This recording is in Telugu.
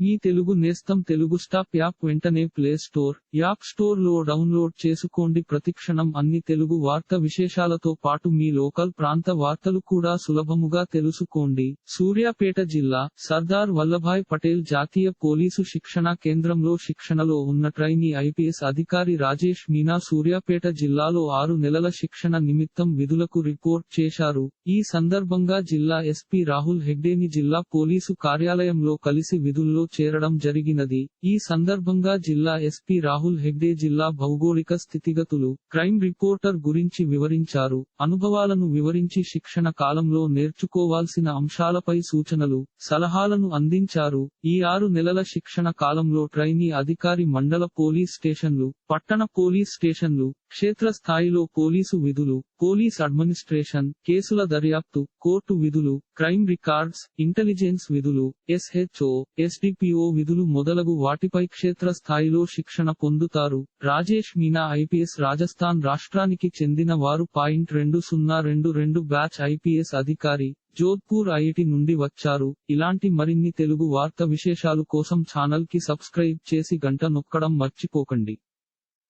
మీ తెలుగు నేస్తం తెలుగు స్టాప్ యాప్ వెంటనే ప్లే స్టోర్ యాప్ స్టోర్లో డౌన్లోడ్ చేసుకోండి. ప్రతిక్షణం అన్ని తెలుగు వార్త విశేషాలతో పాటు మీ లోకల్ ప్రాంత వార్తలు కూడా సులభముగా తెలుసుకోండి. సూర్యాపేట జిల్లా సర్దార్ వల్లభాయ్ పటేల్ జాతీయ పోలీసు శిక్షణా కేంద్రంలో శిక్షణలో ఉన్న ట్రైనీ ఐపీఎస్ అధికారి రాజేష్ మీనా సూర్యాపేట జిల్లాలో ఆరు నెలల శిక్షణ నిమిత్తం విధులకు రిపోర్ట్ చేశారు. ఈ సందర్భంగా జిల్లా ఎస్పీ రాహుల్ హెగ్డేని జిల్లా పోలీసు కార్యాలయంలో కలిసి విధుల్లో చేరడం జరిగినది. ఈ సందర్భంగా జిల్లా ఎస్పీ రాహుల్ హెగ్డే జిల్లా భౌగోళిక స్థితిగతులు క్రైమ్ రిపోర్టర్ గురించి వివరించారు. అనుభవాలను వివరించి శిక్షణ కాలంలో నేర్చుకోవాల్సిన అంశాలపై సూచనలు సలహాలను అందించారు. ఈ ఆరు నెలల శిక్షణ కాలంలో ట్రైనీ అధికారి మండల పోలీస్ స్టేషన్లు పట్టణ పోలీస్ స్టేషన్లు క్షేత్రస్థాయిలో పోలీసు విధులు పోలీస్ అడ్మినిస్ట్రేషన్ కేసుల దర్యాప్తు కోర్టు విధులు క్రైమ్ రికార్డ్స్ ఇంటెలిజెన్స్ విధులు ఎస్హెచ్ఓ ఎస్డిపిఓ విధులు మొదలగు వాటిపై క్షేత్ర స్థాయిలో శిక్షణ పొందుతారు. రాజేష్ మీనా ఐపీఎస్ రాజస్థాన్ రాష్ట్రానికి చెందిన వారు పాయింట్ రెండు సున్నా రెండు రెండు బ్యాచ్ ఐపీఎస్ అధికారి జోధ్పూర్ ఐఐటి నుండి వచ్చారు. ఇలాంటి మరిన్ని తెలుగు వార్త విశేషాలు కోసం ఛానల్కి సబ్స్క్రైబ్ చేసి గంట నొక్కడం మర్చిపోకండి.